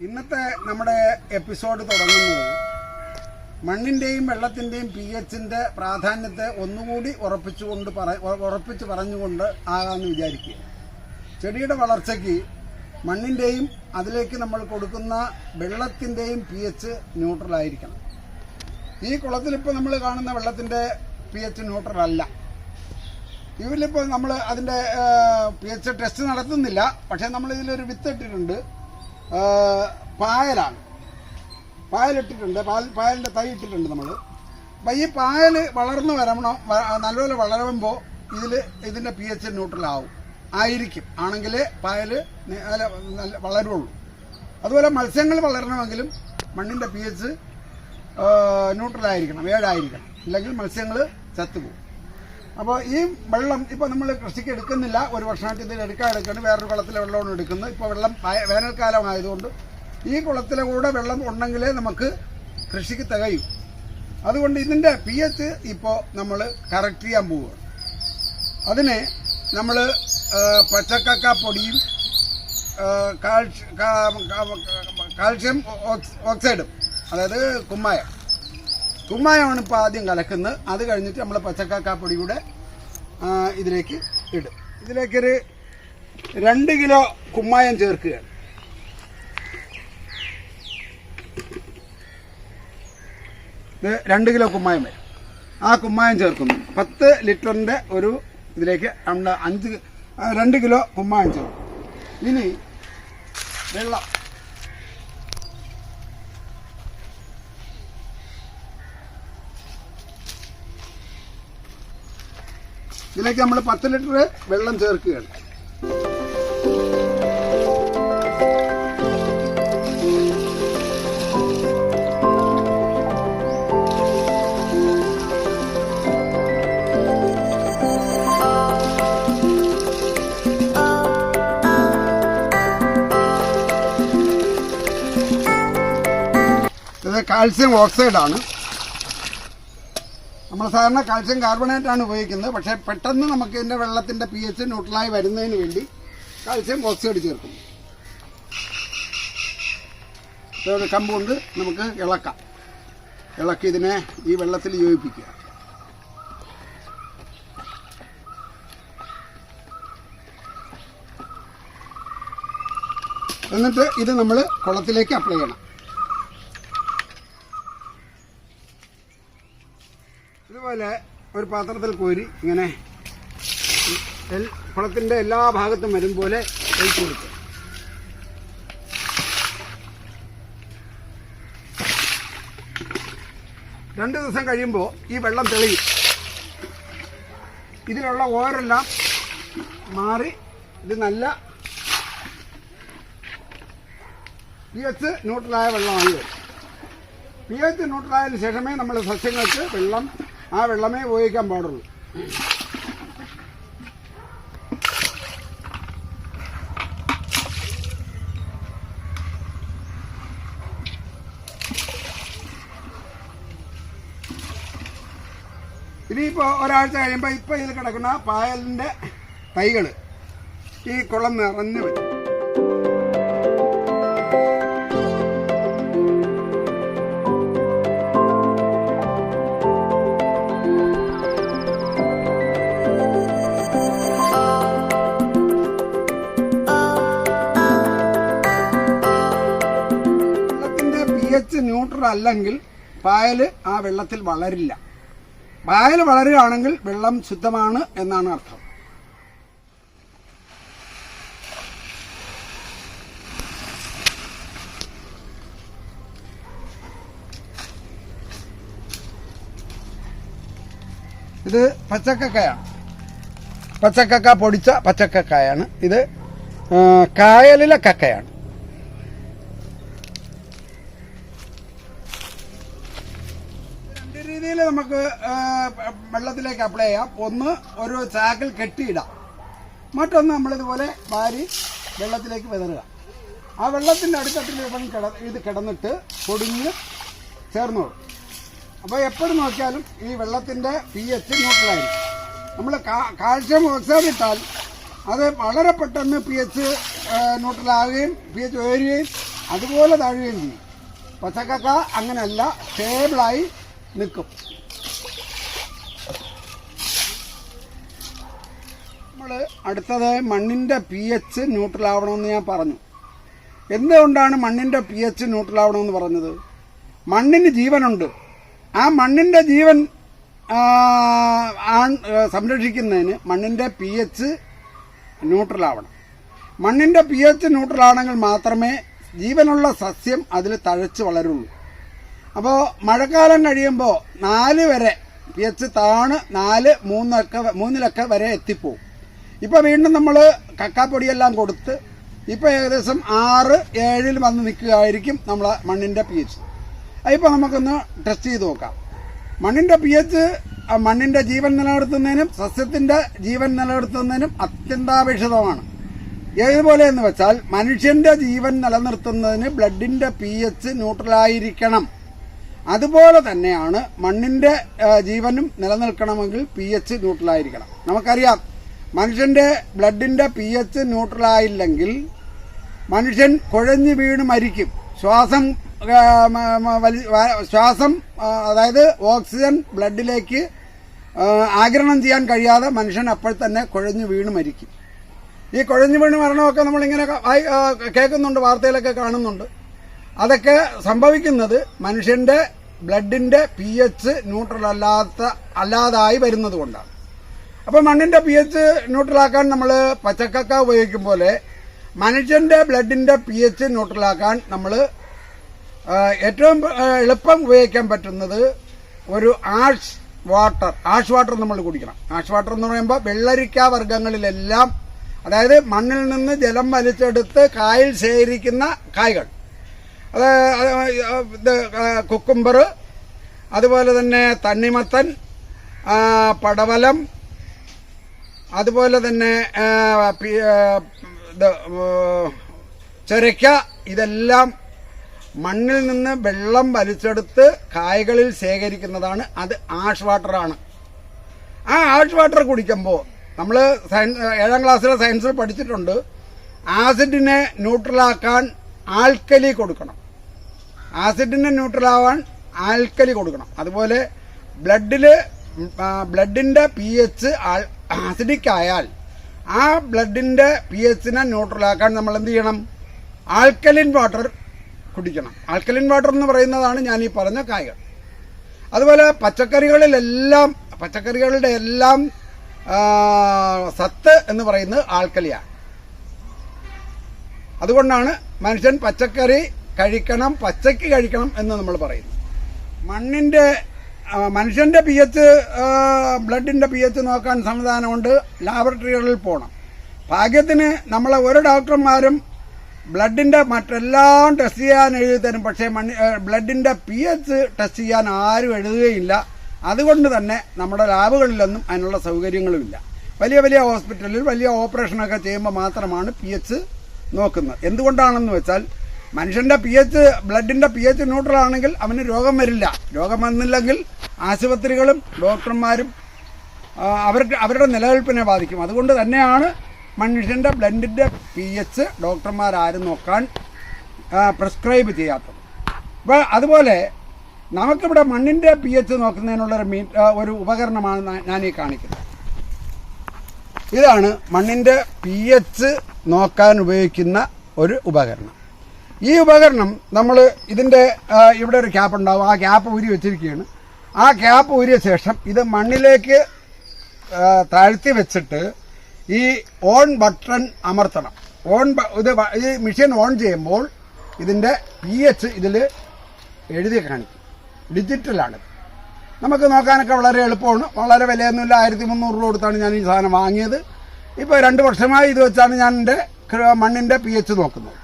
ഇന്നത്തെ നമ്മുടെ എപ്പിസോഡ് തുടങ്ങുന്നത് മണ്ണിന്റെയും വെള്ളത്തിന്റെയും പി എച്ചിന്റെ പ്രാധാന്യത്തെ ഒന്നുകൂടി ഉറപ്പിച്ചുകൊണ്ട് പറ ഉറപ്പിച്ച് പറഞ്ഞുകൊണ്ട് ആകാമെന്ന് വിചാരിക്കുക. ചെടിയുടെ വളർച്ചയ്ക്ക് മണ്ണിന്റെയും അതിലേക്ക് നമ്മൾ കൊടുക്കുന്ന വെള്ളത്തിന്റെയും പി എച്ച് ന്യൂട്രലായിരിക്കണം ഈ കുളത്തിലിപ്പോൾ നമ്മൾ കാണുന്ന വെള്ളത്തിന്റെ പി എച്ച് ന്യൂട്രൽ അല്ല. ഇതിലിപ്പോൾ നമ്മൾ അതിന്റെ പി എച്ച് ടെസ്റ്റ് നടത്തുന്നില്ല. പക്ഷേ നമ്മൾ ഇതിലൊരു വിത്ത് ഇട്ടിട്ടുണ്ട്. ആ, പായലാണ്. പായലിട്ടിട്ടുണ്ട്. പാൽ പായലിന്റെ തൈ ഇട്ടിട്ടുണ്ട് നമ്മൾ അപ്പം ഈ പായൽ വളർന്നു വരണം നല്ലപോലെ വളരുമ്പോൾ ഇതിൽ ഇതിന്റെ പി എച്ച് ന്യൂട്രലാവും ആയിരിക്കും. ആണെങ്കിൽ പായൽ നല്ല വളരുള്ളൂ. അതുപോലെ മത്സ്യങ്ങൾ വളരണമെങ്കിലും മണ്ണിന്റെ പി എച്ച് ന്യൂട്രലായിരിക്കണം ഏഴായിരിക്കണം ഇല്ലെങ്കിൽ മത്സ്യങ്ങൾ ചത്തുപോകും. അപ്പോൾ ഈ വെള്ളം ഇപ്പോൾ നമ്മൾ കൃഷിക്ക് എടുക്കുന്നില്ല. ഒരു വർഷമായിട്ട് ഇതിൽ എടുക്കാൻ എടുക്കുന്നത് വേറൊരു കുളത്തിലെ വെള്ളമാണ് എടുക്കുന്നത് ഇപ്പോൾ വെള്ളം വേനൽക്കാലം ആയതുകൊണ്ട് ഈ കുളത്തിലെ കൂടെ വെള്ളം ഉണ്ടെങ്കിലേ നമുക്ക് കൃഷിക്ക് തികയും. അതുകൊണ്ട് ഇതിന്റെ പി എച്ച് ഇപ്പോൾ നമ്മൾ കറക്റ്റ് ചെയ്യാൻ പോവുകയാണ് അതിനെ നമ്മൾ പച്ചക്കക്ക പൊടിയും കാൽഷ്യം ഓക്സൈഡും അതായത് കുമ്മായം. കുമ്മായമാണ് ഇപ്പോൾ ആദ്യം കലക്കുന്നത്. അത് കഴിഞ്ഞിട്ട് നമ്മൾ പച്ചക്കാക്കാപ്പൊടി കൂടെ ഇതിലേക്ക് ഇടും. ഇതിലേക്കൊരു രണ്ട് കിലോ കുമ്മായം ചേർക്കുകയാണ്. രണ്ട് കിലോ കുമ്മായം വരും. ആ കുമ്മായം ചേർക്കുന്നു. പത്ത് ലിറ്ററിന്റെ ഒരു ഇതിലേക്ക് നമ്മൾ അഞ്ച് രണ്ട് കിലോ കുമ്മായം ചേർക്കും ഇനി വെള്ളം. ഇതിലേക്ക് നമ്മൾ പത്ത് ലിറ്റർ വെള്ളം ചേർക്കുകയാണ്. ഇത് കാൽസ്യം ഓക്സൈഡാണ്. നമ്മൾ സാധാരണ കാൽസ്യം കാർബണേറ്റ് ആണ് ഉപയോഗിക്കുന്നത്. പക്ഷേ പെട്ടെന്ന് നമുക്ക് ഇതിന്റെ വെള്ളത്തിന്റെ പി എച്ച് ന്യൂട്രലായി വരുന്നതിന് വേണ്ടി കാൽസ്യം ഓക്സൈഡ് ചേർക്കും. ഒരു കമ്പ് കൊണ്ട് നമുക്ക് ഇളക്കാം. ഇളക്കി ഇതിനെ ഈ വെള്ളത്തിൽ യോജിപ്പിക്കുക. എന്നിട്ട് ഇത് നമ്മൾ കുളത്തിലേക്ക് അപ്ലൈ ചെയ്യണം. ഇതുപോലെ ഒരു പാത്രത്തിൽ കോരി ഇങ്ങനെ കുളത്തിന്റെ എല്ലാ ഭാഗത്തും വരും പോലെ ഒഴിച്ചു കൊടുക്കുക. രണ്ട് ദിവസം കഴിയുമ്പോൾ ഈ വെള്ളം തെളിയും. ഇതിലുള്ള ഓരെല്ലാം മാറി ഇത് നല്ല പി എച്ച് ന്യൂട്രലായ വെള്ളമായി വരും. പി എച്ച് ന്യൂട്രലായതിനു ശേഷമേ നമ്മൾ സസ്യങ്ങൾക്ക് വെള്ളം ആ വെള്ളമേ ഉപയോഗിക്കാൻ പാടുള്ളൂ. ഇനിയിപ്പോൾ ഒരാഴ്ച കഴിയുമ്പോൾ ഇപ്പോൾ ഇതിൽ കിടക്കുന്ന പായലിന്റെ തൈകൾ ഈ കുളം നിറഞ്ഞു വരും. എച്ച് ന്യൂട്രൽ അല്ലെങ്കിൽ പായൽ ആ വെള്ളത്തിൽ വളരില്ല. പായൽ വളരുകയാണെങ്കിൽ വെള്ളം ശുദ്ധമാണ് എന്നാണ് അർത്ഥം. ഇത് പച്ചക്കക്കയാണ്. പച്ചക്കക്ക പൊടിച്ച പച്ചക്കക്കായാണ്. ഇത് കായലിലെ കക്കയാണ് രണ്ട് രീതിയിൽ നമുക്ക് വെള്ളത്തിലേക്ക് അപ്ലൈ ചെയ്യാം. ഒന്ന് ഒരു ചാക്കിൽ കെട്ടിയിടാം. മറ്റൊന്ന് നമ്മളിതുപോലെ വാരി വെള്ളത്തിലേക്ക് വിതറുക. ആ വെള്ളത്തിന്റെ അടുത്തത്തിൽ ഇപ്പം കിട ഇത് കിടന്നിട്ട് പൊടിഞ്ഞ് ചേർന്നോളും. അപ്പോൾ എപ്പോഴും നോക്കിയാലും ഈ വെള്ളത്തിന്റെ പി എച്ച് ന്യൂട്രലായിരിക്കും നമ്മൾ കാൽഷ്യം ഓക്സൈഡ് ഇട്ടാൽ അത് വളരെ പെട്ടെന്ന് പി എച്ച് ന്യൂട്രലാകുകയും പി എച്ച് ഉയരുകയും അതുപോലെ താഴുകയും ചെയ്യും. പച്ചക്കക്ക അങ്ങനെയല്ല സ്റ്റേബിളായി നിൽക്കും. നമ്മൾ അടുത്തത് മണ്ണിന്റെ പി എച്ച് ന്യൂട്രലാവണമെന്ന് ഞാൻ പറഞ്ഞു. എന്തുകൊണ്ടാണ് മണ്ണിന്റെ പി എച്ച് ന്യൂട്രലാവണമെന്ന് പറഞ്ഞത്? മണ്ണിന് ജീവനുണ്ട്. ആ മണ്ണിന്റെ ജീവൻ സംരക്ഷിക്കുന്നതിന് മണ്ണിന്റെ പി എച്ച് ന്യൂട്രലാവണം മണ്ണിന്റെ പി എച്ച് ന്യൂട്രലാണെങ്കിൽ മാത്രമേ ജീവനുള്ള സസ്യം അതിൽ തഴച്ച് വളരുള്ളൂ. അപ്പോൾ മഴക്കാലം കഴിയുമ്പോൾ നാല് വരെ പി എച്ച് താണ് നാല് മൂന്നൊക്കെ മൂന്നിലൊക്കെ വരെ എത്തിപ്പോവും. ഇപ്പോൾ വീണ്ടും നമ്മൾ കക്കാപ്പൊടിയെല്ലാം കൊടുത്ത് ഇപ്പോൾ ഏകദേശം ആറ് ഏഴിൽ വന്ന് നിൽക്കുകയായിരിക്കും നമ്മളെ മണ്ണിന്റെ പി എച്ച് ഇപ്പോൾ നമുക്കൊന്ന് ടെസ്റ്റ് ചെയ്ത് നോക്കാം. മണ്ണിന്റെ പി എച്ച് മണ്ണിന്റെ ജീവൻ നിലനിർത്തുന്നതിനും സസ്യത്തിന്റെ ജീവൻ നിലനിർത്തുന്നതിനും അത്യന്താപേക്ഷിതമാണ്. ഏതുപോലെ എന്ന് വെച്ചാൽ മനുഷ്യന്റെ ജീവൻ നിലനിർത്തുന്നതിന് ബ്ലഡിന്റെ പി എച്ച് ന്യൂട്രലായിരിക്കണം അതുപോലെ തന്നെയാണ് മണ്ണിന്റെ ജീവനും നിലനിൽക്കണമെങ്കിൽ പി എച്ച് ന്യൂട്രലായിരിക്കണം നമുക്കറിയാം മനുഷ്യന്റെ ബ്ലഡിന്റെ പി എച്ച് ന്യൂട്രലായില്ലെങ്കിൽ മനുഷ്യൻ കുഴഞ്ഞു വീണ് മരിക്കും. ശ്വാസം ശ്വാസം അതായത് ഓക്സിജൻ ബ്ലഡിലേക്ക് ആഗിരണം ചെയ്യാൻ കഴിയാതെ മനുഷ്യൻ അപ്പോൾ തന്നെ കുഴഞ്ഞു വീണ് മരിക്കും. ഈ കുഴഞ്ഞു വീണ് മരണമൊക്കെ നമ്മളിങ്ങനെ കേൾക്കുന്നുണ്ട് വാർത്തയിലൊക്കെ കാണുന്നുണ്ട്. അതൊക്കെ സംഭവിക്കുന്നത് മനുഷ്യന്റെ ബ്ലഡിന്റെ പി എച്ച് ന്യൂട്രൽ അല്ലാത്ത അല്ലാതായി വരുന്നത് കൊണ്ടാണ്. അപ്പോൾ മണ്ണിന്റെ പി എച്ച് ന്യൂട്രലാക്കാൻ നമ്മൾ പച്ചക്കക്ക ഉപയോഗിക്കും പോലെ മനുഷ്യന്റെ ബ്ലഡിന്റെ പി എച്ച് ന്യൂട്രലാക്കാൻ നമ്മൾ ഏറ്റവും എളുപ്പം ഉപയോഗിക്കാൻ പറ്റുന്നത് ഒരു ആഷ് വാട്ടർ ആഷ് വാട്ടർ നമ്മൾ കുടിക്കണം. ആഷ് വാട്ടർ എന്ന് പറയുമ്പോൾ വെള്ളരിക്ക വർഗങ്ങളിലെല്ലാം അതായത് മണ്ണിൽ നിന്ന് ജലം വലിച്ചെടുത്ത് കായിൽ ശേഖരിക്കുന്ന കായ്കൾ. അത് കുക്കുംബർ അതുപോലെ തന്നെ തണ്ണിമത്തൻ പടവലം അതുപോലെ തന്നെ ചൊരയ്ക്ക ഇതെല്ലാം മണ്ണിൽ നിന്ന് വെള്ളം വലിച്ചെടുത്ത് കായകളിൽ ശേഖരിക്കുന്നതാണ്. അത് ആഷ് വാട്ടറാണ്. ആ ആഷ് വാട്ടർ കുടിക്കുമ്പോൾ നമ്മൾ സയൻസ് ഏഴാം ക്ലാസ്സിലെ സയൻസിൽ പഠിച്ചിട്ടുണ്ട്. ആസിഡിനെ ന്യൂട്രലാക്കാൻ ആൽക്കലി കൊടുക്കണം. ആസിഡിനെ ന്യൂട്രൽ ആവാൻ ആൽക്കലി കൊടുക്കണം. അതുപോലെ ബ്ലഡിൽ ബ്ലഡിന്റെ പി എച്ച് ആസിഡിക് ആയാൽ ആ ബ്ലഡിന്റെ പി എച്ചിനെ ന്യൂട്രലാക്കാൻ നമ്മൾ എന്ത് ചെയ്യണം? ആൽക്കലിൻ വാട്ടർ കുടിക്കണം. ആൽക്കലിൻ വാട്ടർ എന്ന് പറയുന്നതാണ് ഞാൻ ഈ പറഞ്ഞ കായകൾ അതുപോലെ പച്ചക്കറികളിലെല്ലാം പച്ചക്കറികളുടെ എല്ലാം സത്ത് എന്ന് പറയുന്നത് ആൽക്കലിയാണ് അതുകൊണ്ടാണ് മനുഷ്യൻ പച്ചക്കറി കഴിക്കണം പച്ചയ്ക്ക് കഴിക്കണം എന്ന് നമ്മൾ പറയുന്നു. മണ്ണിന്റെ മനുഷ്യന്റെ പി എച്ച് ബ്ലഡിന്റെ പി എച്ച് നോക്കാൻ സംവിധാനമുണ്ട്. ലാബറട്ടറികളിൽ പോകണം ഭാഗ്യത്തിന് നമ്മളെ ഒരു ഡോക്ടർമാരും ബ്ലഡിന്റെ മറ്റെല്ലാം ടെസ്റ്റ് ചെയ്യാൻ എഴുതി തരും. പക്ഷേ മണ്ണി ബ്ലഡിന്റെ പി എച്ച് ടെസ്റ്റ് ചെയ്യാൻ ആരും എഴുതുകയില്ല. അതുകൊണ്ട് തന്നെ നമ്മുടെ ലാബുകളിലൊന്നും അതിനുള്ള സൗകര്യങ്ങളുമില്ല. വലിയ വലിയ ഹോസ്പിറ്റലിൽ വലിയ ഓപ്പറേഷനൊക്കെ ചെയ്യുമ്പോൾ മാത്രമാണ് പി എച്ച് നോക്കുന്നത്. എന്തുകൊണ്ടാണെന്ന് വെച്ചാൽ മനുഷ്യന്റെ പി എച്ച് ബ്ലഡിന്റെ പി എച്ച് ന്യൂട്രൽ ആണെങ്കിൽ അവന് രോഗം വരില്ല. രോഗം വന്നില്ലെങ്കിൽ ആശുപത്രികളും ഡോക്ടർമാരും അവർക്ക് അവരുടെ നിലനിൽപ്പിനെ ബാധിക്കും. അതുകൊണ്ട് തന്നെയാണ് മനുഷ്യന്റെ ബ്ലഡിന്റെ പി എച്ച് ഡോക്ടർമാരാരും നോക്കാൻ പ്രിസ്ക്രൈബ് ചെയ്യാത്തത്. അപ്പോൾ അതുപോലെ നമുക്കിവിടെ മണ്ണിന്റെ പി എച്ച് നോക്കുന്നതിനുള്ള ഒരു മീ ഒരു ഉപകരണമാണ് ഞാൻ ഈ കാണിക്കുന്നത്. ഇതാണ് മണ്ണിന്റെ പി എച്ച് നോക്കാൻ ഉപയോഗിക്കുന്ന ഒരു ഉപകരണം. ഈ ഉപകരണം നമ്മൾ ഇതിന്റെ ഇവിടെ ഒരു ക്യാപ്പ് ഉണ്ടാവും. ആ ക്യാപ്പ് ഊരി വെച്ചിരിക്കുകയാണ്. ആ ക്യാപ്പ് ഊരിയ ശേഷം ഇത് മണ്ണിലേക്ക് താഴ്ത്തി വെച്ചിട്ട് ഈ ഓൺ ബട്ടൺ അമർത്തണം. ഓൺ ഇത് ഈ മെഷീൻ ഓൺ ചെയ്യുമ്പോൾ ഇതിന്റെ പി എച്ച് ഇതിൽ എഴുതി കാണിക്കും. ഡിജിറ്റലാണ് നമുക്ക് നോക്കാനൊക്കെ വളരെ എളുപ്പമാണ്. വളരെ വിലയൊന്നുമില്ല. ആയിരത്തി മുന്നൂറ് രൂപ കൊടുത്താണ് ഞാൻ ഈ സാധനം വാങ്ങിയത്. ഇപ്പോൾ രണ്ട് വർഷമായി ഇത് വെച്ചാണ് ഞാൻ എന്റെ മണ്ണിന്റെ പി എച്ച് നോക്കുന്നത്.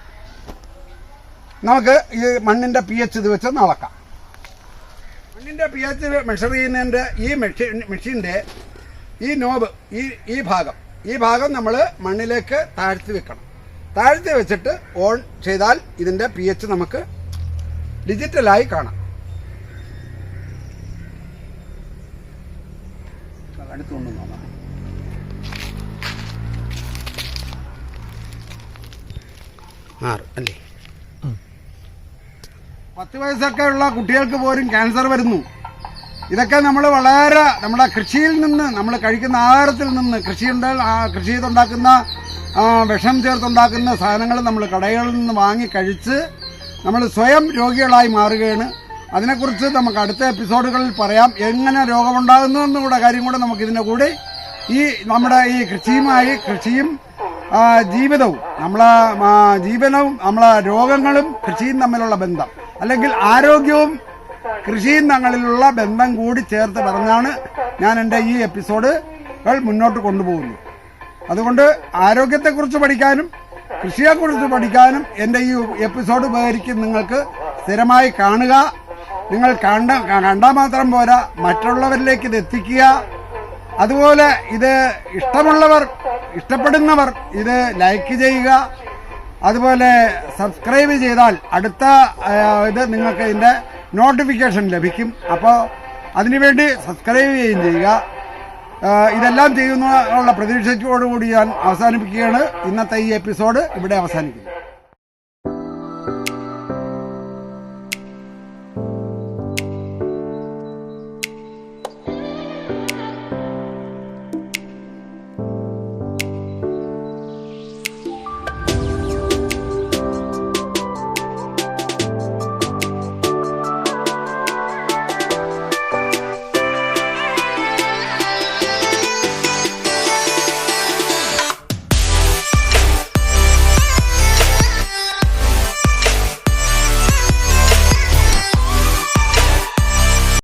നമുക്ക് ഈ മണ്ണിന്റെ പി എച്ച് ഇത് വെച്ച് നടക്കാം മണ്ണിന്റെ പി എച്ച് മെഷർ ചെയ്യുന്നതിന്റെ ഈ മെഷീൻ മെഷീന്റെ ഈ നോബ് ഈ ഈ ഭാഗം ഈ ഭാഗം നമ്മൾ മണ്ണിലേക്ക് താഴ്ത്തി വെക്കണം. താഴ്ത്തി വെച്ചിട്ട് ഓൺ ചെയ്താൽ ഇതിന്റെ പി എച്ച് നമുക്ക് ഡിജിറ്റലായി കാണാം. ആറ് അല്ലേ? പത്ത് വയസ്സൊക്കെ ഉള്ള കുട്ടികൾക്ക് പോലും ക്യാൻസർ വരുന്നു. ഇതൊക്കെ നമ്മൾ വളരെ നമ്മുടെ കൃഷിയിൽ നിന്ന് നമ്മൾ കഴിക്കുന്ന ആഹാരത്തിൽ നിന്ന് കൃഷിയുണ്ട് ആ കൃഷി ചെയ്തുണ്ടാക്കുന്ന വിഷം ചേർത്തുണ്ടാക്കുന്ന സാധനങ്ങൾ നമ്മൾ കടകളിൽ നിന്ന് വാങ്ങി കഴിച്ച് നമ്മൾ സ്വയം രോഗികളായി മാറുകയാണ്. അതിനെക്കുറിച്ച് നമുക്ക് അടുത്ത എപ്പിസോഡുകളിൽ പറയാം. എങ്ങനെ രോഗമുണ്ടാകുന്നു എന്നുള്ള കാര്യം കൂടെ നമുക്ക് ഇതിന്റെ കൂടെ ഈ നമ്മുടെ ഈ കൃഷിയുമായി കൃഷിയും ജീവിതവും നമ്മളെ ജീവനവും നമ്മളെ രോഗങ്ങളും കൃഷിയും തമ്മിലുള്ള ബന്ധം. അല്ലെങ്കിൽ ആരോഗ്യവും കൃഷിയും തങ്ങളിലുള്ള ബന്ധം കൂടി ചേർത്ത് പറഞ്ഞാണ് ഞാൻ എന്റെ ഈ എപ്പിസോഡുകൾ മുന്നോട്ട് കൊണ്ടുപോകുന്നത്. അതുകൊണ്ട് ആരോഗ്യത്തെക്കുറിച്ച് പഠിക്കാനും കൃഷിയെക്കുറിച്ച് പഠിക്കാനും എന്റെ ഈ എപ്പിസോഡ് ഉപകരിക്കും നിങ്ങൾക്ക് സ്ഥിരമായി കാണുക. നിങ്ങൾ കണ്ട കണ്ടാൽ മാത്രം പോരാ മറ്റുള്ളവരിലേക്ക് ഇത് എത്തിക്കുക. അതുപോലെ ഇത് ഇഷ്ടമുള്ളവർ ഇഷ്ടപ്പെടുന്നവർ ഇത് ലൈക്ക് ചെയ്യുക. അതുപോലെ സബ്സ്ക്രൈബ് ചെയ്താൽ അടുത്ത ഇത് നിങ്ങൾക്ക് ഇതിന്റെ നോട്ടിഫിക്കേഷൻ ലഭിക്കും. അപ്പോൾ അതിനുവേണ്ടി സബ്സ്ക്രൈബ് ചെയ്യുകയും ചെയ്യുക. ഇതെല്ലാം ചെയ്യുന്ന ഉള്ള പ്രതീക്ഷയോടുകൂടി ഞാൻ അവസാനിപ്പിക്കുകയാണ്. ഇന്നത്തെ ഈ എപ്പിസോഡ് ഇവിടെ അവസാനിക്കുന്നു.